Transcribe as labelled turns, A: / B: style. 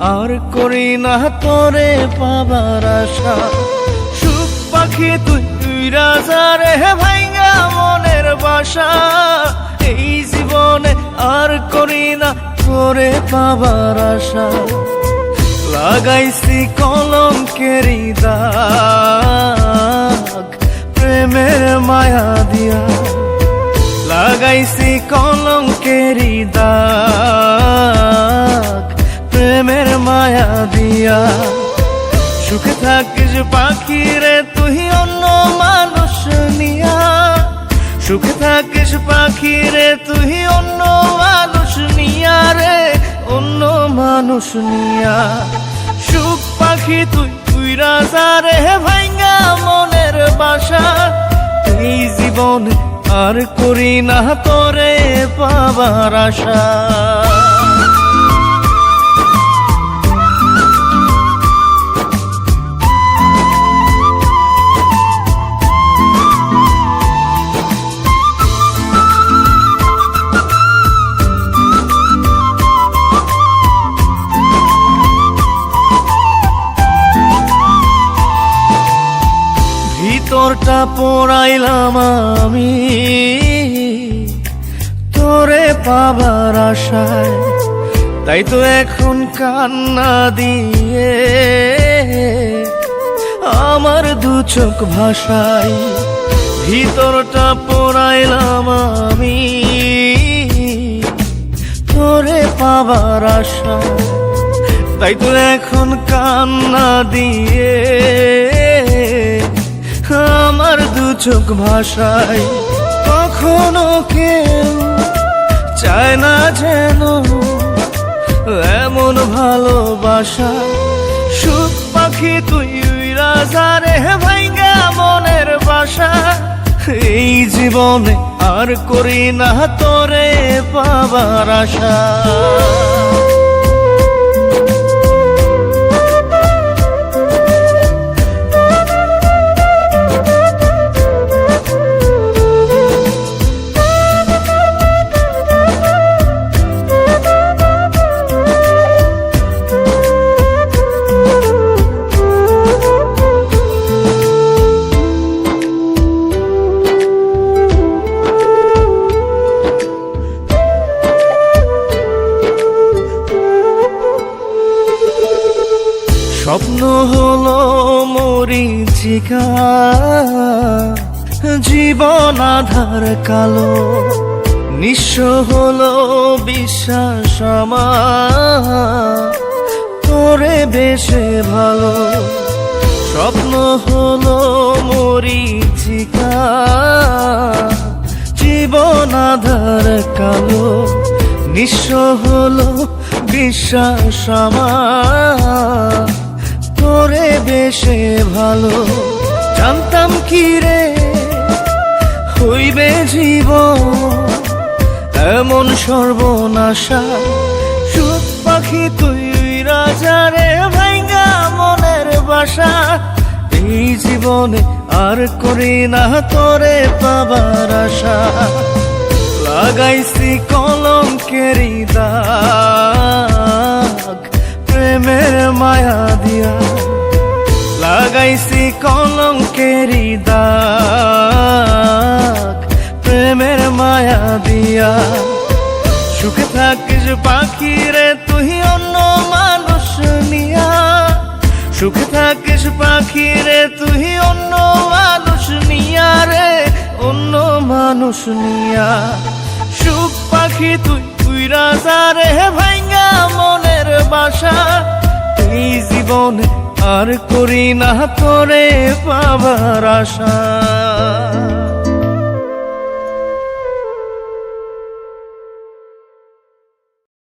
A: আর করি না তোরে পাবার আশা। সুখ পাখি তুই তুই রাজা রে, ভাইঙ্গা মনের বাসা। এই জীবনে আর করি না তোরে পাবার আশা। লাগাইছি কলঙ্কেরি দাগ, প্রেমের মায়া দিয়া। লাগাইছি কলঙ্কেরি দাগ। সুখে থাকিস পাখি রে, তুই অন্য মানুষ নিয়া। সুখে থাকিস পাখি রে, তুই অন্য মানুষ নিয়া রে, অন্য মানুষ নিয়া। সুখ পাখি তুই তুই রাজা রে, ভাইঙ্গা মনের বাসা। এই জীবনে আর করি না, তোরে পাবার আশা। পড়াইলাম আমি। তোরে পাবার আশায়, তাই তো এখন কান্না দিয়ে আমার দু চোখ ভাষাই ভিতরটা পড়াইলাম আমি। তোরে পাবার আশায়, তাই তো এখন কান্না দিয়ে আমার দু চোখ ভাষায় কখনো কেউ চায় না যেন এমন ভালোবাসা। সুখ পাখি তুই রাজা রে ভাইঙ্গা মনের বাসা। এই জীবনে আর করি না তোরে পাবার আশা। স্বপ্ন হলো মরিচিকা, জীবন আধার কালো। নিঃস্ব হলো বিশ্বাস তোরে বেশে ভালো। স্বপ্ন হলো মরিচিকা, জীবন আধার কালো। নিঃস্ব হলো বিশ্বাস আমার। তোরে বেশে ভালো। জানতাম কি রে হইবে জীবন? এমন সর্বনাশা। সুখ পাখি তুই রাজা রে ভাইঙ্গা মনের বাসা। এই জীবনে আর করি না তোরে পাবার আশা। লাগাইছি কলঙ্কেরি প্রেমের মায়া দিয়া। সুখে থাকিস পাখি রে, তুই অন্য মানুষ নিয়া। সুখে থাকিস পাখি রে, তুই অন্য মানুষ নিয়া রে, অন্য মানুষ নিয়া। সুখ পাখি তুই তুই রাজা রে, ভাইঙ্গা মনের বাসা। এই জীবনে আর করি না তোরে পাবার আশা।